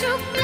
Çok